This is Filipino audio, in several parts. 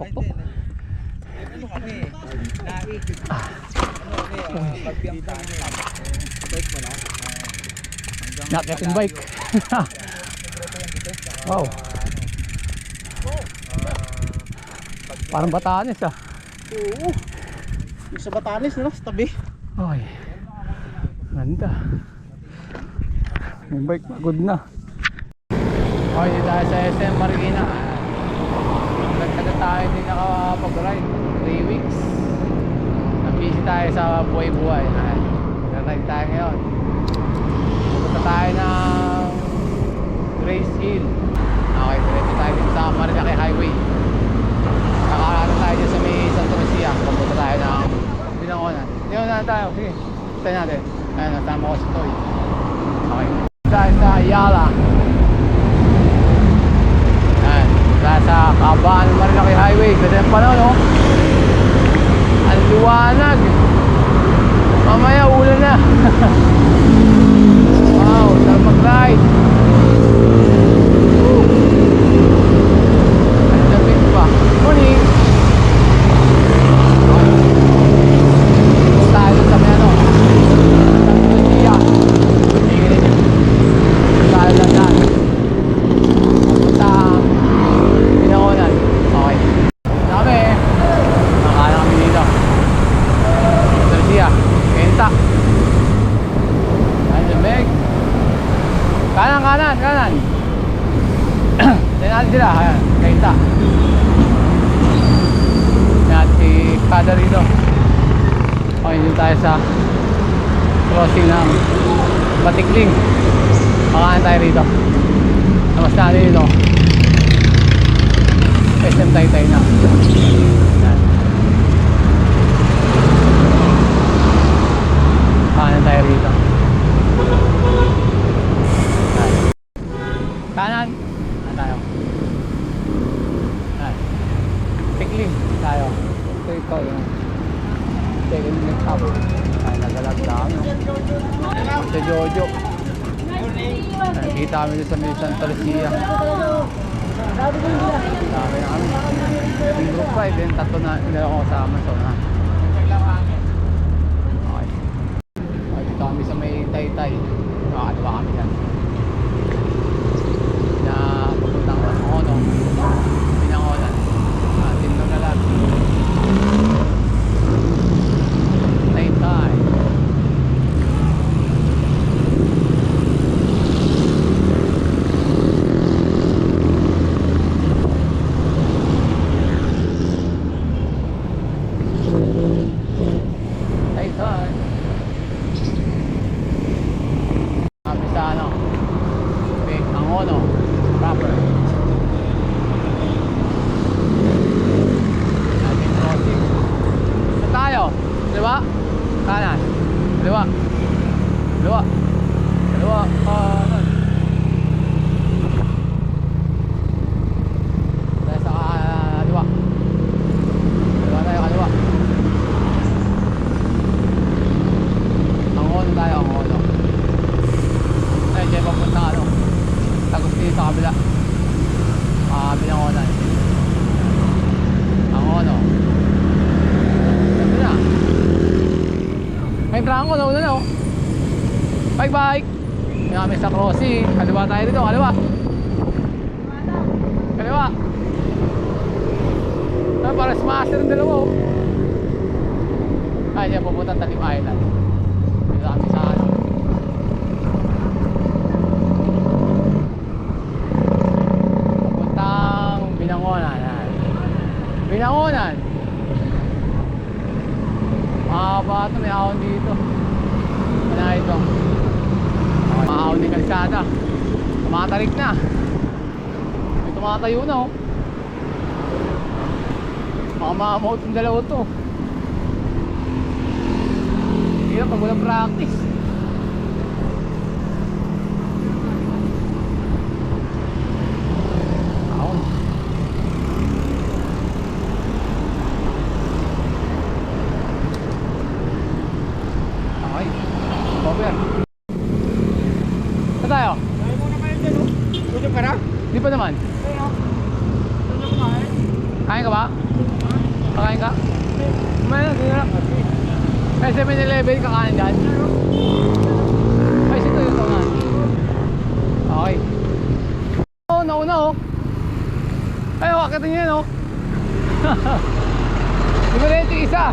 Pokpok. Ano kami? Naik. Ano kami? Pagpiyang tayo. Bike mo na? Nakyating bike. wow. Parang Batanes ah. Oo. Yung sa Batanes, no? Sa tabi. Ay. Ganda. Yung bike good na. Okay, dito tayo sa SM Marikina. Nagkada tayo hindi nakapag-ride. 3 weeks. Nag-busy tayo sa buhay-buhay. Ayan. Nag-ride tayo ngayon. Pupunta tayo ng Grace Hill. Okay, diretso tayo dito sa Marinake Highway. Nakakaraan tayo dyan sa may Santa Lucia. Pupunta tayo ng Binangonan. Na tayo. Sige. Tayo natin. Ayan, nasama ko si Toy. Okay. Tayo sa Ayala. Ayan. Tayo sa Kabaan Marinake Highway. Ganda yung panahon, no? Ang liwanag. Mamaya ulan na. wow, sarap mag-ride. Woo. Ang lamig pa. Morning. Punta tayo sa may ano. Santa Lucia. Tingnan niyo. Tayo lang yan. Punta ang Pinakunan. Okay. Dami. Nakakala kami dito. Santa Lucia. Kenta. Ayan yung Meg. Kanan, kanan, kanan. Tingnan natin sila. Ayan. Kenta. Yan si Kada rito. Okay, dito tayo sa crossing ng Batikling. Makaan tayo rito. Namas natin dito. SM Taytay na. Yan. Kanan tayo rito. Kanan. Kanan tayo. Yan. Tikling tayo. Ito ito yung second next up. Ay, nagalag na kami. Sa Jojo. Nakikita kami sa may Santa Lucia. Dami na kami. Yung group 5, yung tatlo na hindi ako kasama. So, na. Okay. Dito kami sa may Taytay. Makakaliwa kami yan. Na papuntang ano, Pinangonan. Ah, Tindong na lang. Taytay. Taytay. Kami sa ano? Okay, ang ono. Proper. Natin crossing. Saan tayo? Dalawa? Kanan. Dalawa. Dalawa. Dalawa. Kanan. Tayo sa kaliwa. Dalawa tayo kaliwa. Ang ono tayo, ang ono. Tayo dyan papunta ano. Agustin sa kabila. Ah, bilang ono. Ang ono. Ganda na. May branko na una na oh. Bye bye. May kami sa crossing. Kaliwa tayo dito, kaliwa. Kaliwa. Ah, para smasher ang dalawa oh. Ay, diyan pupunta Talim Island. Dito kami sa ano. Papuntang Binangonan. Yan. Binangonan. Ito, may ahon dito. Ano ito? Okay, ni kalsada. Tumatarik na. May tumatayo na oh. Baka maamot yung dalawa to. Hirap pag walang practice. Ahon. Okay. Over. Saan tayo? Kaya muna kayo dyan, oh. Tulog ka na? Di pa naman. Kaya, tulog ka eh. Kain ka ba? Kakain ka? Kumain na, hindi na. May 7-Eleven kakain dyan. Ay, sito yung tungan. Okay. Oh, nauna oh. Ay, oh, akitin niyo yun oh. Dumiretso isa.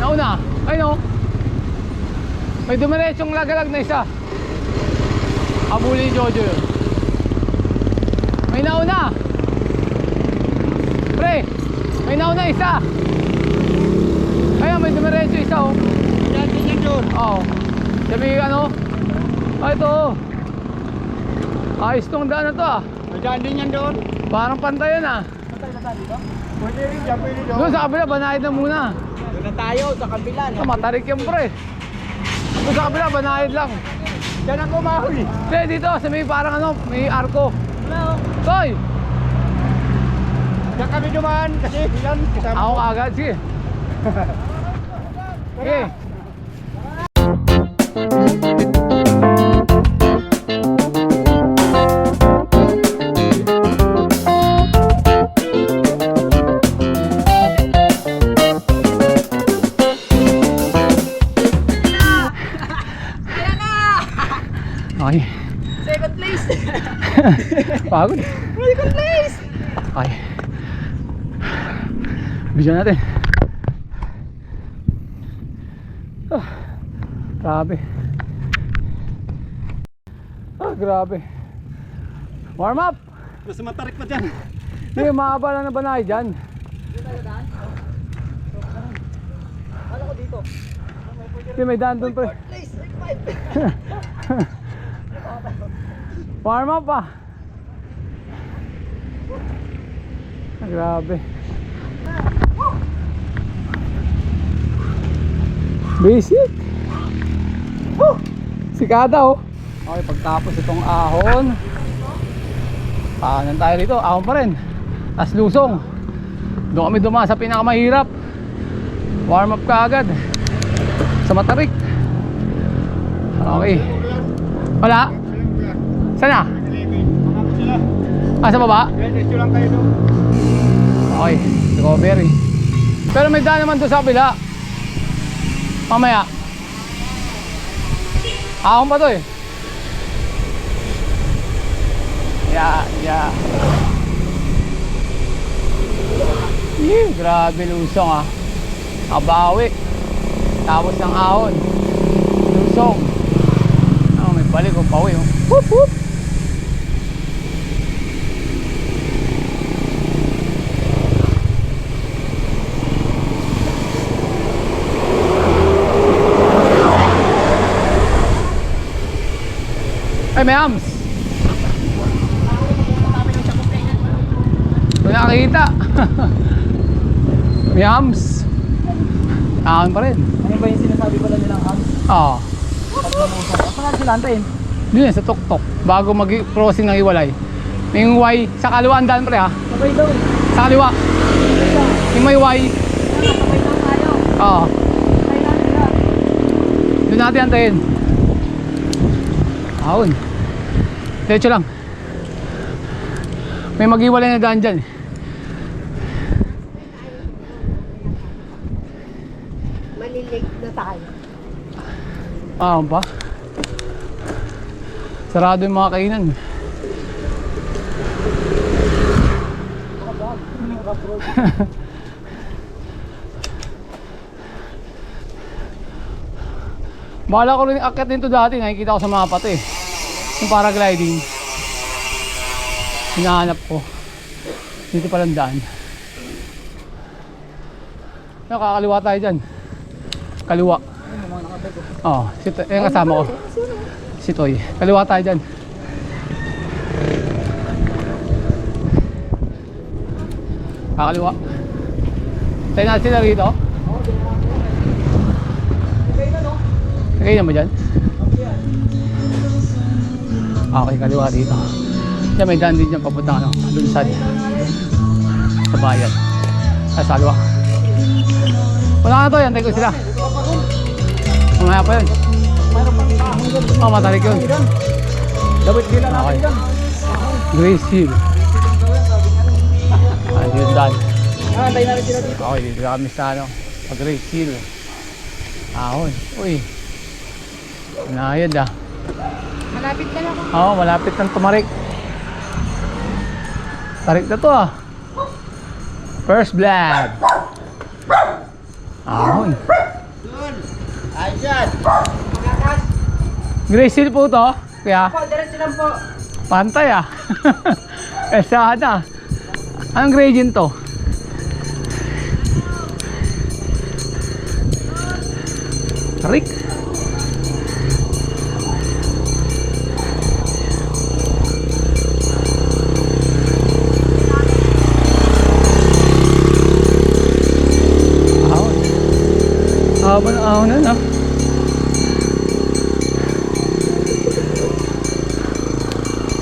Nauna. Ay no. May dumiretsong lagalag na isa. Abuli Jojo yun. May nauna. Pre, may nauna isa. Ayun, may dumiretso isa oh. Doon. Oo. Sabi ano? Ah, ito oh. Ayos tong daan na to ah. Nandiyan din yan doon. Parang pantay yan ah. Pwede rin dyan, pwede doon. Doon sa kabila, banayad na muna. Doon na tayo, sa kabila. Ah, matarik yan pre. Doon sa kabila, banayad lang. Diyan ako mahuli. Hindi, dito, sa may parang ano, may arko. Ano? Toy! Diyan kami dumaan kasi yan Ako ko. agad, sige. Sige. Okay. Second place! Pagod. Second place! Okay. Bigyan natin. Ah, grabe. Ah, grabe. Warm up! Mas matarik pa dyan. Hindi, mahaba lang na banay dyan. Kala ko dito. Hindi, may daan doon pre. Place! Warm up. Ah, grabe. Basic. Woo! Sikada oh. Okay, pagtapos itong ahon. Paanan tayo dito. Ahon pa rin. As lusong. Doon kami dumaan sa pinakamahirap. Warm up ka agad. Sa matarik. Okay. Wala? Sana? Ah, sa baba? Diretso lang kayo. Okay, recovery. Pero may daan naman doon sa kabila. Mamaya. Ahon pa to eh. Yeah, yeah. Yee, grabe lusong ah. Abawi. Tapos ng ahon. Lusong. Oh, may balik kong pawi oh. Whoop, whoop. Ay, may hams. Wala nakakita. may hams. Akin pa rin. Ano ba yung sinasabi pala nilang hams? Oo. Namusap. Saan sila antayin? Doon sa tuktok. Bago mag-crossing ng iwalay. May yung Y. Sa kaliwa ang daan pre ha. Sabay daw eh. Sa kaliwa. Yung may Y. Sabay daw tayo. Oo. Doon natin antayin. Ahon. Diretso lang. May mag-iwalay na daan dyan. Malilig na tayo. Ah, ba? Sarado yung mga kainan. Bahala ko rin akit dito dati, nakikita ko sa mga pati. Yung paragliding. Hinahanap ko. Dito palang daan. Nakakaliwa tayo dyan. Kaliwa. Oh, si. Yung kasama ko. Si Toy. Kaliwa tayo dyan. Kakaliwa. Tayo natin sila rito. Lagay na mo dyan? Okay, kaliwa dito. Yan, may daan din dyan papunta ano, lunsad. Sa bayan. Ay, sa kaliwa. Wala na to, yan. Tayo sila. Mamaya pa yun. Oh, matarik yun. Dapat sila natin dyan. Grace Hill. Ah, yun daan. Ah, antayin natin sila dito. Okay, dito na kami sa ano, sa Great Hill. Ahon. Uy. Nayad ah. Malapit na ako. Oo, malapit ng tumarik. Tarik na to ah. First blood. Ahon. Ayos yan. Grace Hill po to. Kaya, Po, diretso lang po. pantay ah. Esada. Anong gradient to?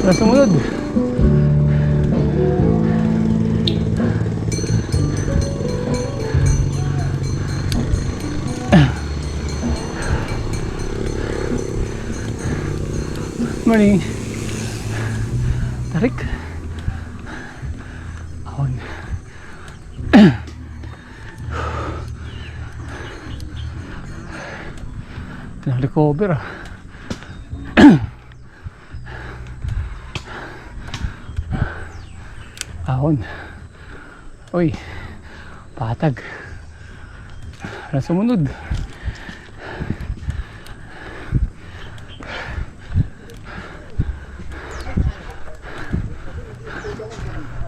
Wala sumunod. Morning. Tarik. Ahon. Pinag-recover ah. Ahon. Uy. Patag. Wala sumunod.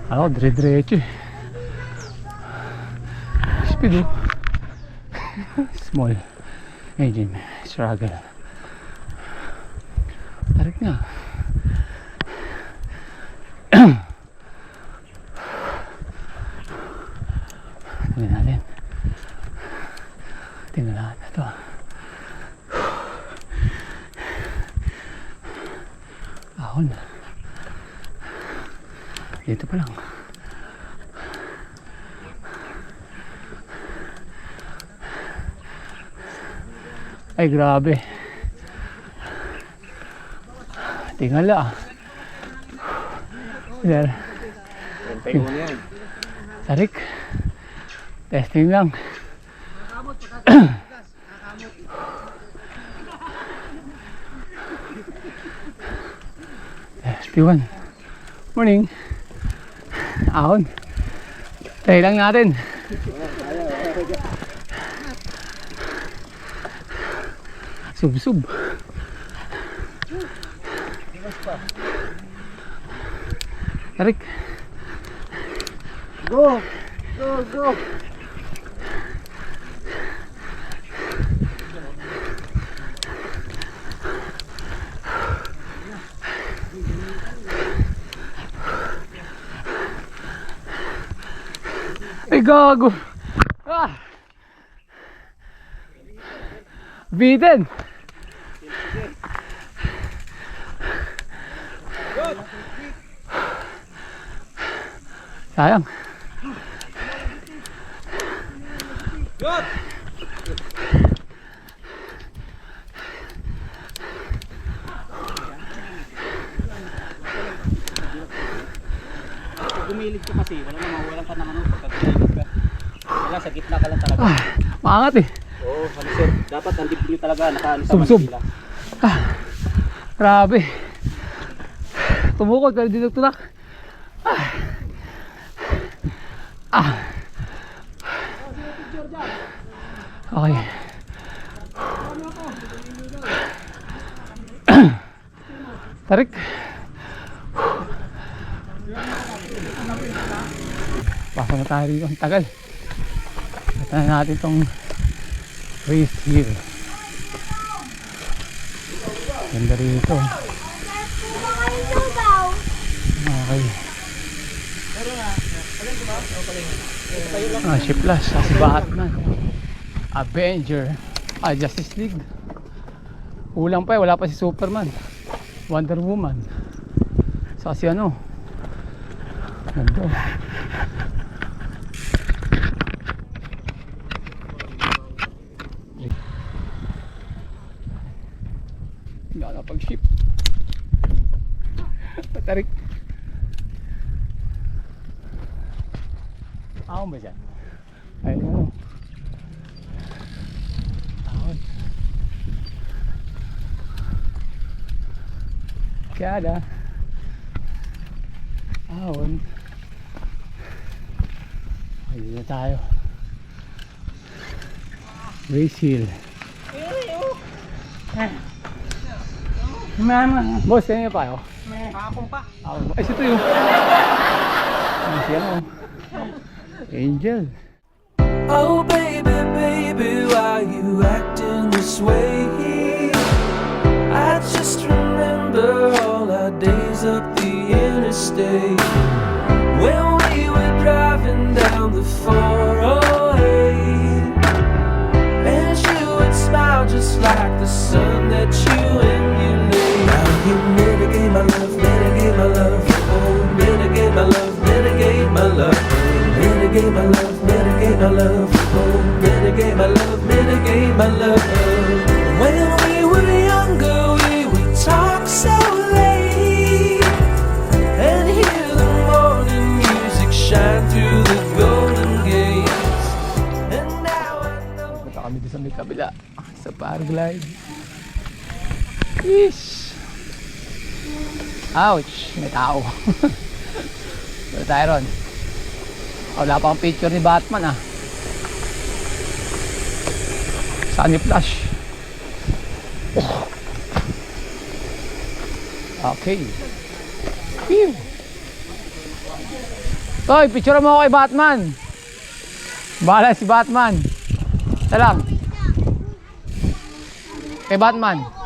Ako, dire-diretso eh. Speed oh. Small. Medium. Struggle. Tarik nga. Tingnan natin. Tingnan natin ito. Ahon. Dito pa lang. Ay, grabe. Tingala. There. Tarik. Testing lang. Testing Morning. Ahon. Try lang natin. Sub-sub. Tarik. Go! Go, go! Gago. Ah. Biden. Sayang. Good! Pag gumilid ka kasi, wala namang walang ka naman pagka Wala, sa gitna ka lang talaga. Ah, maangat eh. Oo, oh, sir. Dapat ang dibdib talaga, nakaano sa Sub-sub. Manila. Ah, grabe. Tumukod pero dito tulak. Ah. Ah. Okay. Tarik. Pasok na tayo rito. Ang tagal. Na natin itong race here. Ganda rito. Okay. Ah, si Plus, ah, si Batman. Avenger. Ah, Justice League. Kulang pa eh, wala pa si Superman. Wonder Woman. Saka si ano. Ganda. Ako nakapag-ship. Tarik. Ahon ba siya? Ayun ano. Ahon. Kada. Ahon. Ayun na tayo. Race hill. Mama. Boss, kanina pa ako. Kakong pa. Ako. Ay, ito yung. Ay, siya mo. Angel. Oh baby, baby, why you acting this way? I just remember all our days up the interstate when we were driving down the 408, and you would smile just like the sun that you mitigate my love, mitigate my love, oh mitigate my love, mitigate my love. Mitigate my love, mitigate my love, oh, mitigate my love, mitigate my love. When we were younger, we would talk so late and hear the morning music shine through the golden gates. And now I know. Kami sa may kabila. Sa paraglide. Ish! Ouch! May tao. Wala tayo ron. Wala pang picture ni Batman ah. Sunny flash. Okay. Phew. Toy, picture mo ako kay Batman. Bahala si Batman. Salam. Kay Batman.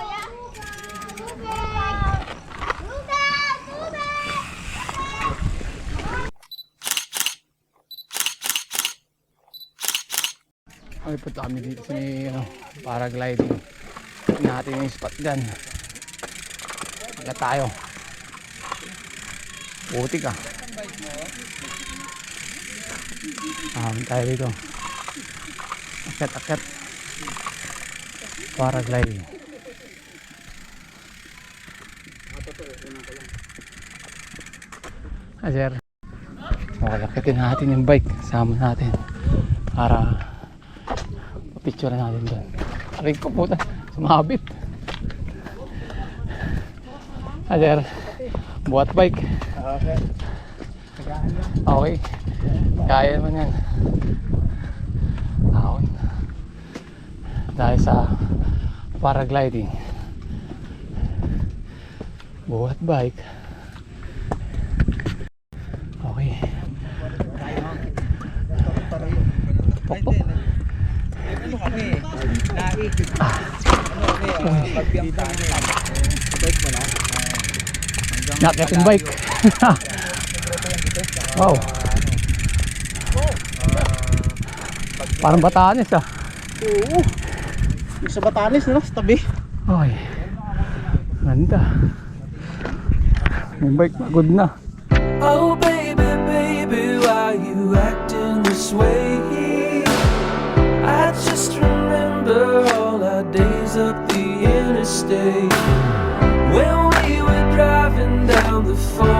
Punta kami dito sa may ano, paragliding. Natin yung spot dyan. Wala tayo. Buti ka. Ah, tayo dito. Akat, akat. Paragliding. Ah, sir. Okay, akitin natin yung bike. Sama natin. Para picture natin doon. Aray ko puta. Sumabit. Sir. Buhat bike. Okay. Kaya naman yan. Ahon. Dahil sa paragliding. Buhat bike. Okay. Ay, hindi. Ano kami? Naik. Ano kami? ah, Pagpiyang tayo. Bike mo na? Nakit yung bike. wow. Parang Batanes ah. Oo. Yung sa Batanes, no? Sa tabi. Ay. Ganda. Yung bike good na. Oh baby, baby, why you acting this way? All our days up the interstate. When we were driving down the 408,